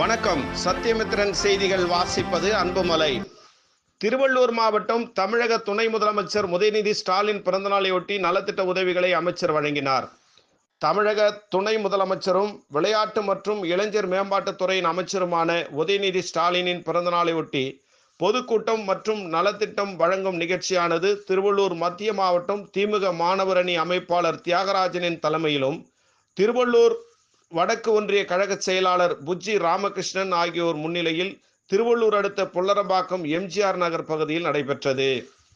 வணக்கம். சத்தியமித்திரன் செய்திகள் வாசிப்பது அன்புமலை. திருவள்ளூர் மாவட்டம் தமிழக துணை முதலமைச்சர் உதயநிதி ஸ்டாலின் பிறந்தநாளையொட்டி நலத்திட்ட உதவிகளை அமைச்சர் வழங்கினார். தமிழக துணை முதலமைச்சரும் விளையாட்டு மற்றும் இளைஞர் மேம்பாட்டுத்துறையின் அமைச்சருமான உதயநிதி ஸ்டாலினின் பிறந்தநாளையொட்டி பொதுக்கூட்டம் மற்றும் நலத்திட்டம் வழங்கும் நிகழ்ச்சியானது திருவள்ளூர் மத்திய மாவட்டம் திமுக மாணவர் அணி அமைப்பாளர் தியாகராஜனின் தலைமையிலும் திருவள்ளூர் வடக்கு ஒன்றிய கழக செயலாளர் புஜ்ஜி ராமகிருஷ்ணன் ஆகியோர் முன்னிலையில் திருவள்ளூர் அடுத்த புல்லரம்பாக்கம் எம்ஜிஆர் நகர் பகுதியில் நடைபெற்றது.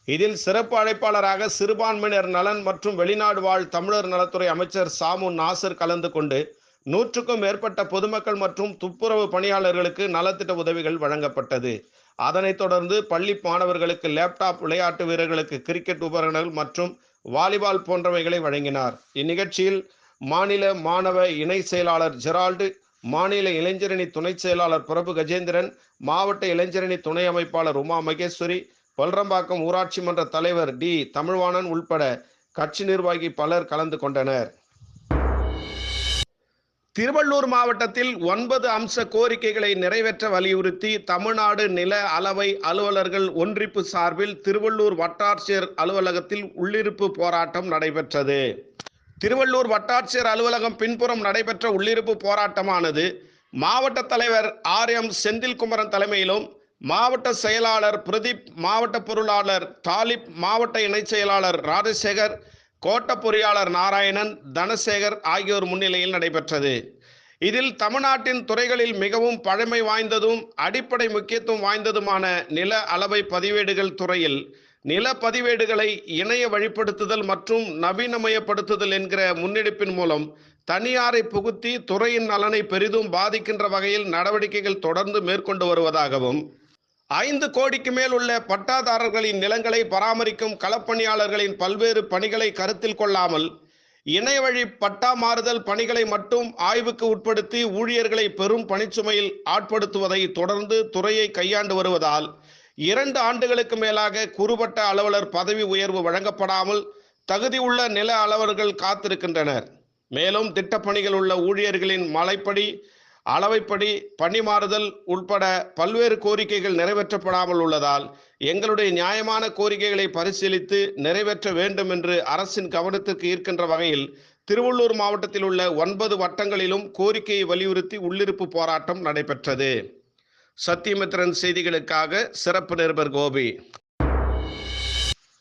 இதில் சிறப்பு அழைப்பாளராக சிறுபான்மையினர் நலன் மற்றும் வெளிநாடு வாழ் தமிழர் நலத்துறை அமைச்சர் சாமு நாசர் கலந்து கொண்டு நூற்றுக்கும் மேற்பட்ட பொதுமக்கள் மற்றும் துப்புரவு பணியாளர்களுக்கு நலத்திட்ட உதவிகள் வழங்கப்பட்டது. அதனைத் தொடர்ந்து பள்ளி மாணவர்களுக்கு லேப்டாப் விளையாட்டு வீரர்களுக்கு கிரிக்கெட் உபகரணங்கள் மற்றும் வாலிபால் போன்றவைகளை வழங்கினார். இந்நிகழ்ச்சியில் மாநில மாணவ இணை செயலாளர் ஜெரால்டு மாநில இளைஞரணி துணை செயலாளர் பிரபு கஜேந்திரன் மாவட்ட இளைஞரணி துணை அமைப்பாளர் உமா மகேஸ்வரி பல்ரம்பாக்கம் ஊராட்சி மன்ற தலைவர் டி தமிழ்வாணன் உள்பட கட்சி நிர்வாகி பலர் கலந்து கொண்டனர். திருவள்ளூர் மாவட்டத்தில் ஒன்பது அம்ச கோரிக்கைகளை நிறைவேற்ற வலியுறுத்தி தமிழ்நாடு நில அளவை அலுவலர்கள் ஒன்றிப்பு சார்பில் திருவள்ளூர் வட்டாட்சியர் அலுவலகத்தில் உள்ளிருப்பு போராட்டம் நடைபெற்றது. திருவள்ளூர் வட்டாட்சியர் அலுவலகம் பின்புறம் நடைபெற்ற உள்ளிருப்பு போராட்டமானது மாவட்ட தலைவர் ஆர் எம் செந்தில்குமரன் தலைமையிலும் மாவட்ட செயலாளர் பிரதீப் மாவட்ட பொருளாளர் தாலிப் மாவட்ட இணைச் செயலாளர் ராஜசேகர் கோட்ட பொறியாளர் நாராயணன் தனசேகர் ஆகியோர் முன்னிலையில் நடைபெற்றது. இதில் தமிழ்நாட்டின் துறைகளில் மிகவும் பழமை வாய்ந்ததும் அடிப்படை முக்கியத்துவம் வாய்ந்ததுமான நில அளவை பதிவேடுகள் துறையில் நில பதிவேடுகளை இணைய வழிப்படுத்துதல் மற்றும் நவீனமயப்படுத்துதல் என்கிற முன்னெடுப்பின் மூலம் தனியாரை புகுத்தி துறையின் நலனை பெரிதும் பாதிக்கின்ற வகையில் நடவடிக்கைகள் தொடர்ந்து மேற்கொண்டு வருவதாகவும் ஐந்து கோடிக்கு மேல் உள்ள பட்டாதாரர்களின் நிலங்களை பராமரிக்கும் களப்பணியாளர்களின் பல்வேறு பணிகளை கருத்தில் கொள்ளாமல் இணைய வழி பட்டா மாறுதல் பணிகளை மட்டும் ஆய்வுக்கு உட்படுத்தி ஊழியர்களை பெரும் பணிச்சுமையில் ஆட்படுத்துவதை தொடர்ந்து துறையை கையாண்டு வருவதால் இரண்டு ஆண்டுகளுக்கு மேலாக குறுபட்ட அலுவலர் பதவி உயர்வு வழங்கப்படாமல் தகுதியுள்ள நில அளவர்கள் காத்திருக்கின்றனர். மேலும் திட்டப்பணிகள் உள்ள ஊழியர்களின் மலைப்படி அளவைப்படி பணி மாறுதல் உட்பட பல்வேறு கோரிக்கைகள் நிறைவேற்றப்படாமல் உள்ளதால் எங்களுடைய நியாயமான கோரிக்கைகளை பரிசீலித்து நிறைவேற்ற வேண்டும் என்று அரசின் கவனத்திற்கு ஈர்க்கின்ற வகையில் திருவள்ளூர் மாவட்டத்தில் உள்ள ஒன்பது வட்டங்களிலும் கோரிக்கையை வலியுறுத்தி உள்ளிருப்பு போராட்டம் நடைபெற்றது. சத்தியமித்திரன் செய்திகளுக்காக சிறப்பு நிருபர் கோபி.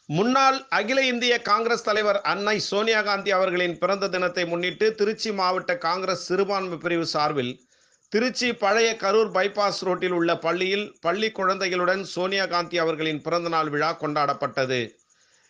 முன்னாள் அகில இந்திய காங்கிரஸ் தலைவர் அன்னை சோனியா காந்தி அவர்களின் பிறந்த தினத்தை முன்னிட்டு திருச்சி மாவட்ட காங்கிரஸ் சிறுபான்மை பிரிவு சார்பில் திருச்சி பழைய கரூர் பைபாஸ் ரோட்டில் உள்ள பள்ளியில் பள்ளி குழந்தைகளுடன் சோனியா காந்தி அவர்களின் பிறந்தநாள் விழா கொண்டாடப்பட்டது.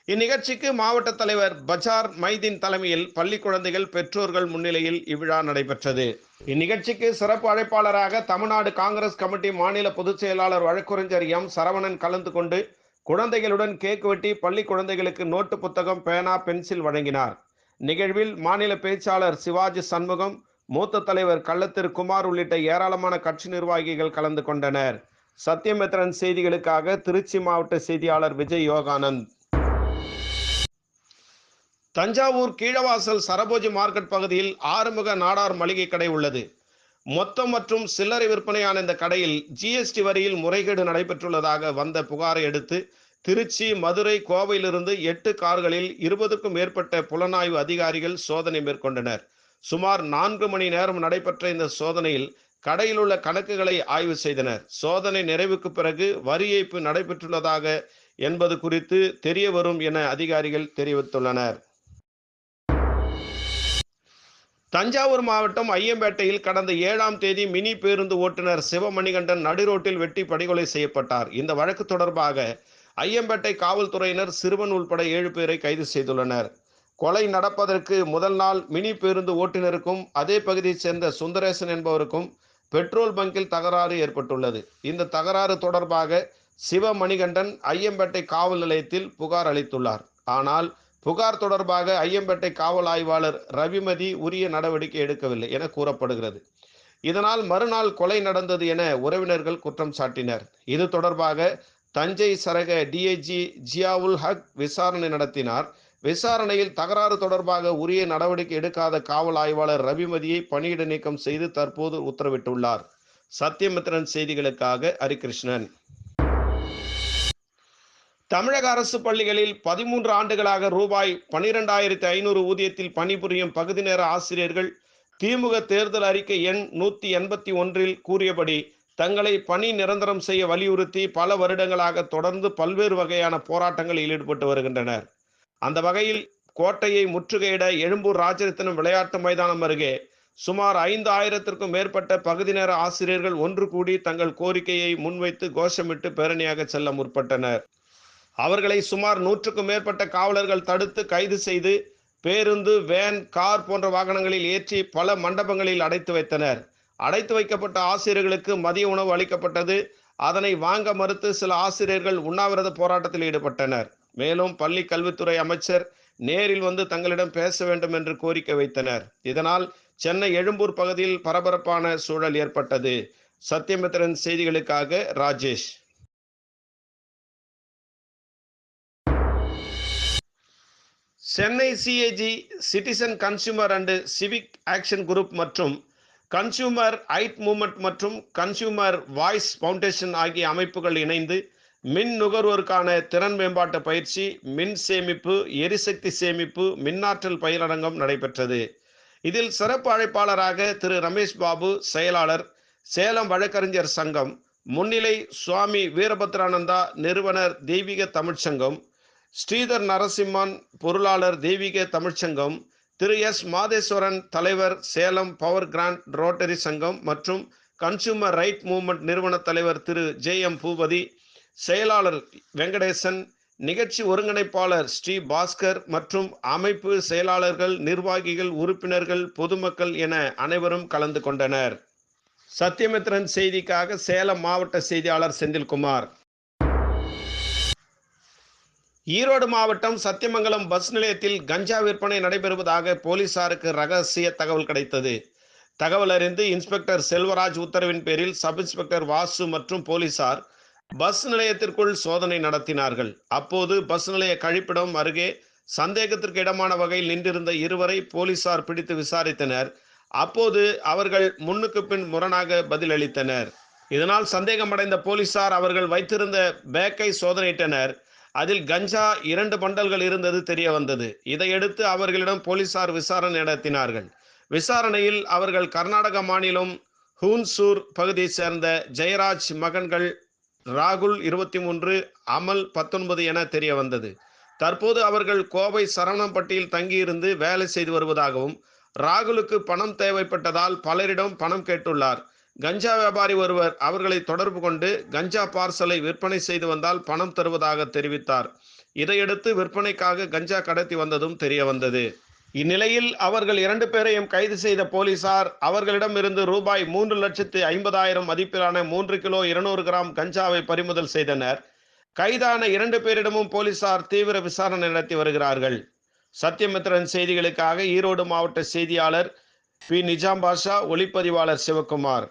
இந்நிகழ்ச்சிக்கு மாவட்ட தலைவர் பஜார் மைதீன் தலைமையில் பள்ளி குழந்தைகள் பெற்றோர்கள் முன்னிலையில் இவ்விழா நடைபெற்றது. இந்நிகழ்ச்சிக்கு சிறப்பு அழைப்பாளராக தமிழ்நாடு காங்கிரஸ் கமிட்டி மாநில பொதுச் செயலாளர் வழக்கறிஞர் எம். சரவணன் கலந்து கொண்டு குழந்தைகளுடன் கேக் வெட்டி பள்ளி குழந்தைகளுக்கு நோட்டு புத்தகம் பேனா பென்சில் வழங்கினார். நிகழ்வில் மாநில பேச்சாளர் சிவாஜி சண்முகம் மூத்த தலைவர் கள்ளத்திரு குமார் உள்ளிட்ட ஏராளமான கட்சி நிர்வாகிகள் கலந்து கொண்டனர். சத்யமித்ரன் செய்திகளுக்காக திருச்சி மாவட்ட செய்தியாளர் விஜய் யோகானந்த். தஞ்சாவூர் கீழவாசல் சரபோஜி மார்க்கெட் பகுதியில் ஆறுமுக நாடார் மளிகை கடை உள்ளது. மொத்தம் மற்றும் சில்லறை விற்பனையான இந்த கடையில் ஜிஎஸ்டி வரியில் முறைகேடு நடைபெற்றுள்ளதாக வந்த புகாரை அடுத்து திருச்சி மதுரை கோவையிலிருந்து எட்டு கார்களில் இருபதுக்கும் மேற்பட்ட புலனாய்வு அதிகாரிகள் சோதனை மேற்கொண்டனர். சுமார் நான்கு மணி நேரம் நடைபெற்ற இந்த சோதனையில் கடையில் உள்ள கணக்குகளை ஆய்வு செய்தனர். சோதனை நிறைவுக்கு பிறகு வரி ஏய்ப்பு நடைபெற்றுள்ளதாக என்பது குறித்து தெரிய வரும் என அதிகாரிகள் தெரிவித்துள்ளனர். தஞ்சாவூர் மாவட்டம் ஐயம்பேட்டையில் கடந்த ஏழாம் தேதி மினி பேருந்து ஓட்டுநர் சிவமணிகண்டன் நடுரோட்டில் வெட்டி படுகொலை செய்யப்பட்டார். இந்த வழக்கு தொடர்பாக ஐயம்பேட்டை காவல்துறையினர் சிறுவன் உள்பட ஏழு பேரை கைது செய்துள்ளனர். கொலை நடப்பதற்கு முதல் நாள் மினி பேருந்து ஓட்டுநருக்கும் அதே பகுதியைச் சேர்ந்த சுந்தரேசன் என்பவருக்கும் பெட்ரோல் பங்கில் தகராறு ஏற்பட்டுள்ளது. இந்த தகராறு தொடர்பாக சிவமணிகண்டன் ஐயம்பேட்டை காவல் நிலையத்தில் புகார் அளித்துள்ளார். ஆனால் புகார் தொடர்பாக ஐயம்பேட்டை காவல் ஆய்வாளர் ரவிமதி உரிய நடவடிக்கை எடுக்கவில்லை என கூறப்படுகிறது. இதனால் மறுநாள் கொலை நடந்தது என உறவினர்கள் குற்றம் சாட்டினர். இது தொடர்பாக தஞ்சை சரக டிஐஜி ஜியாவுல் ஹக் விசாரணை நடத்தினார். விசாரணையில் தகராறு தொடர்பாக உரிய நடவடிக்கை எடுக்காத காவல் ஆய்வாளர் ரவிமதியை பணியிட நீக்கம் செய்து தற்போது உத்தரவிட்டுள்ளார். சத்தியமித்திரன் செய்திகளுக்காக ஹரிகிருஷ்ணன். தமிழக அரசு பள்ளிகளில் பதிமூன்று ஆண்டுகளாக ரூபாய் பனிரெண்டாயிரத்தி ஐநூறு ஊதியத்தில் பணிபுரியும் பகுதி நேர ஆசிரியர்கள் திமுக தேர்தல் அறிக்கை எண் நூத்தி எண்பத்தி ஒன்றில் கூறியபடி தங்களை பணி நிரந்தரம் செய்ய வலியுறுத்தி பல வருடங்களாக தொடர்ந்து பல்வேறு வகையான போராட்டங்களில் ஈடுபட்டு வருகின்றனர். அந்த வகையில் கோட்டையை முற்றுகையிட எழும்பூர் ராஜரத்தினம் விளையாட்டு மைதானம் அருகே சுமார் ஐந்து ஆயிரத்திற்கும் மேற்பட்ட பகுதி நேர ஆசிரியர்கள் ஒன்று கூடி தங்கள் கோரிக்கையை முன்வைத்து கோஷமிட்டு பேரணியாக செல்ல முற்பட்டனர். அவர்களை சுமார் நூற்றுக்கும் மேற்பட்ட காவலர்கள் தடுத்து கைது செய்து பேருந்து வேன் கார் போன்ற வாகனங்களில் ஏற்றி பல மண்டபங்களில் அடைத்து வைத்தனர். அடைத்து வைக்கப்பட்ட ஆசிரியர்களுக்கு மதிய உணவு அளிக்கப்பட்டது. அதனை வாங்க மறுத்து சில ஆசிரியர்கள் உண்ணாவிரத போராட்டத்தில் ஈடுபட்டனர். மேலும் பள்ளி கல்வித்துறை அமைச்சர் நேரில் வந்து தங்களிடம் பேச வேண்டும் என்று கோரிக்கை வைத்தனர். இதனால் சென்னை எழும்பூர் பகுதியில் பரபரப்பான சூழல் ஏற்பட்டது. சத்யமித்திரன் செய்திகளுக்காக Rajesh. Chennai CAG citizen consumer and civic action group மற்றும் கன்சியூமர் ஐட் மூமெண்ட் மற்றும் கன்சியூமர் வாய்ஸ் ஃபவுண்டேஷன் ஆகிய அமைப்புகள் இணைந்து மின் நுகர்வோருக்கான திறன் மேம்பாட்டு பயிற்சி மின் சேமிப்பு எரிசக்தி சேமிப்பு மின்னாற்றல் பயிலரங்கம் நடைபெற்றது. இதில் சிறப்பு அழைப்பாளராக திரு ரமேஷ் பாபு செயலாளர் சேலம் வழக்கறிஞர் சங்கம் முன்னிலை சுவாமி வீரபத்ரானந்தா நிறுவனர் தெய்வீக தமிழ்ச்சங்கம் ஸ்ரீதர் நரசிம்மன் பொருளாளர் தெய்வீக தமிழ்ச்சங்கம் திரு எஸ். மாதேஸ்வரன் தலைவர் சேலம் பவர் கிராண்ட் ரோட்டரி சங்கம் மற்றும் கன்சூமர் ரைட் மூவ்மெண்ட் நிறுவன தலைவர் திரு ஜே. எம். பூபதி செயலாளர் வெங்கடேசன் நிகழ்ச்சி ஒருங்கிணைப்பாளர் ஸ்ரீ பாஸ்கர் மற்றும் அமைப்பு செயலாளர்கள் நிர்வாகிகள் உறுப்பினர்கள் பொதுமக்கள் என அனைவரும் கலந்து கொண்டனர். சத்யமித்ரன் செய்திக்காக சேலம் மாவட்ட செய்தியாளர் செந்தில்குமார். ஈரோடு மாவட்டம் சத்தியமங்கலம் பஸ் நிலையத்தில் கஞ்சா விற்பனை நடைபெறுவதாக போலீசாருக்கு ரகசிய தகவல் கிடைத்தது. தகவல் அறிந்து இன்ஸ்பெக்டர் செல்வராஜ் உத்தரவின் பேரில் சப் இன்ஸ்பெக்டர் வாசு மற்றும் போலீசார் பஸ் நிலையத்திற்குள் சோதனை நடத்தினார்கள். அப்போது பஸ் நிலைய கழிப்பிடம் அருகே சந்தேகத்திற்கு இடமான வகையில் நின்றிருந்த இருவரை போலீசார் பிடித்து விசாரித்தனர். அப்போது அவர்கள் முன்னுக்கு பின் முரணாக பதிலளித்தனர். இதனால் சந்தேகமடைந்த போலீசார் அவர்கள் வைத்திருந்த பேக்கை சோதனையிட்டனர். அதில் கஞ்சா இரண்டு பண்டல்கள் இருந்தது தெரிய வந்தது. இதையடுத்து அவர்களிடம் போலீசார் விசாரணை நடத்தினார்கள். விசாரணையில் அவர்கள் கர்நாடக மாநிலம் ஹூன்சூர் பகுதியைச் சேர்ந்த ஜெயராஜ் மகன்கள் ராகுல் இருபத்தி மூன்று அமல் பத்தொன்பது என தெரிய வந்தது. தற்போது அவர்கள் கோவை சரவணம்பட்டியில் தங்கியிருந்து வேலை செய்து வருவதாகவும் ராகுலுக்கு பணம் தேவைப்பட்டதால் பலரிடம் பணம் கேட்டுள்ளார். கஞ்சா வியாபாரி ஒருவர் அவர்களை தொடர்பு கொண்டு கஞ்சா பார்சலை விற்பனை செய்து வந்தால் பணம் தருவதாக தெரிவித்தார். இதையடுத்து விற்பனைக்காக கஞ்சா கடத்தி வந்ததும் தெரிய வந்தது. இந்நிலையில் அவர்கள் இரண்டு பேரையும் கைது செய்த போலீசார் அவர்களிடமிருந்து ரூபாய் மூன்று லட்சத்து ஐம்பதாயிரம் மதிப்பிலான மூன்று கிலோ இருநூறு கிராம் கஞ்சாவை பறிமுதல் செய்தனர். கைதான இரண்டு பேரிடமும் போலீசார் தீவிர விசாரணை நடத்தி வருகிறார்கள். சத்யமித்ரன் செய்திகளுக்காக ஈரோடு மாவட்ட செய்தியாளர் பி. நிஜாம் பாஷா ஒளிப்பதிவாளர் சிவகுமார்.